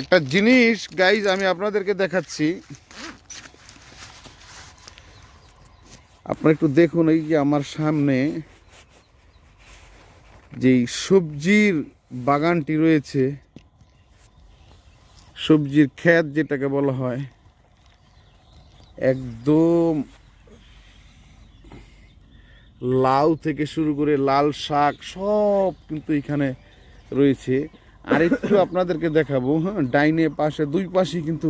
একটা জিনিস গাইজ আমি আপনাদেরকে দেখাচ্ছি। আপনারা একটু দেখুন এই যে আমার সামনে যেই সবজির বাগানটি রয়েছে, সবজির ক্ষেত যেটাকে বলা হয়, একদম লাউ থেকে শুরু করে লাল শাক সব কিন্তু এখানে রয়েছে। আর একটু আপনাদেরকে দেখাবো হ্যাঁ ডাইনে পাশে, দুই পাশেই কিন্তু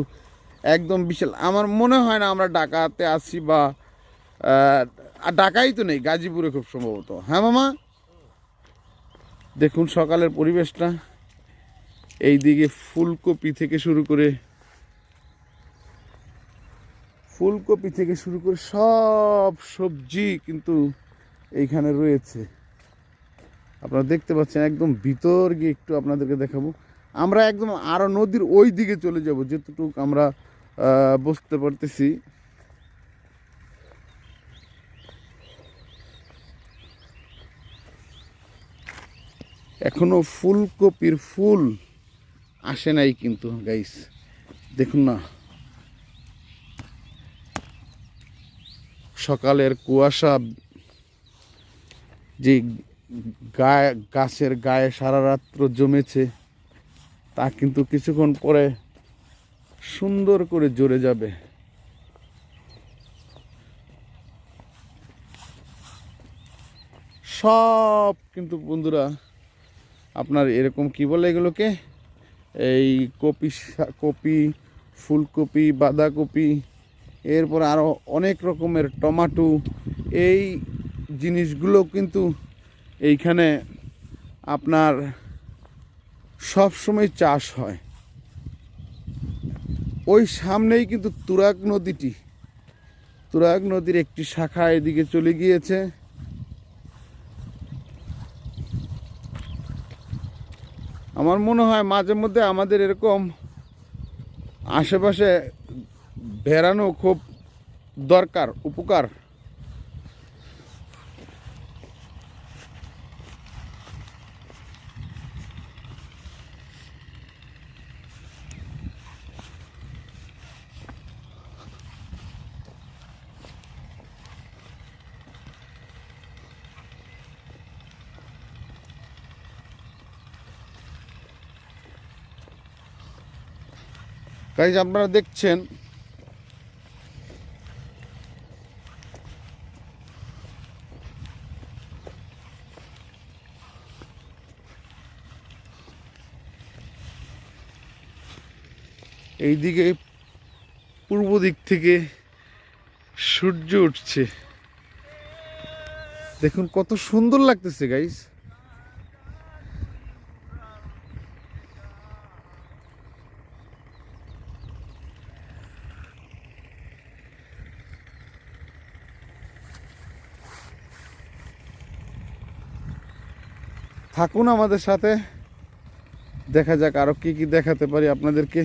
একদম বিশাল। আমার মনে হয় না আমরা ঢাকাতে আছি বা ঢাকাই তো নেই, গাজীপুরে খুব সম্ভবত। হ্যাঁ মামা? দেখুন সকালের পরিবেশটা। এই দিকে ফুলকপি থেকে শুরু করে, ফুলকপি থেকে শুরু করে সব সবজি কিন্তু এইখানে রয়েছে। আপনারা দেখতে পাচ্ছেন একদম ভিতর গিয়ে একটু আপনাদেরকে দেখাবো। আমরা একদম আরও নদীর ওই দিকে চলে যাব যেতটুকু আমরা বুঝতে পারতেছি। এখনও ফুলকপির ফুল আসে নাই কিন্তু গাইস দেখুন না। সকালের কুয়াশা, যে গায়ে, গাছের গায়ে সারা রাত্র জমেছে, তা কিন্তু কিছুক্ষণ পরে সুন্দর করে জোরে যাবে। সব কিন্তু বন্ধুরা, আপনার এরকম কি বলে এগুলোকে? এই কপি কপি, ফুলকপি, বাঁধাকপি, এরপর আরও অনেক রকমের টমাটো, এই জিনিসগুলো কিন্তু এইখানে আপনার সব সময় চাষ হয়। ওই সামনেই কিন্তু তুরাগ নদীটি। তুরাগ নদীর একটি শাখা এদিকে চলে গিয়েছে। আমার মনে হয় মাঝে মধ্যে আমাদের এরকম আশেপাশে বেড়ানো খুব দরকার, উপকার। গাইজ আপনারা দেখছেন এইদিকে পূর্ব দিক থেকে সূর্য উঠছে। দেখুন কত সুন্দর লাগতেছে গাইস থাকুন আমাদের সাথে। দেখা যাক আরও কি কি দেখাতে পারি আপনাদেরকে।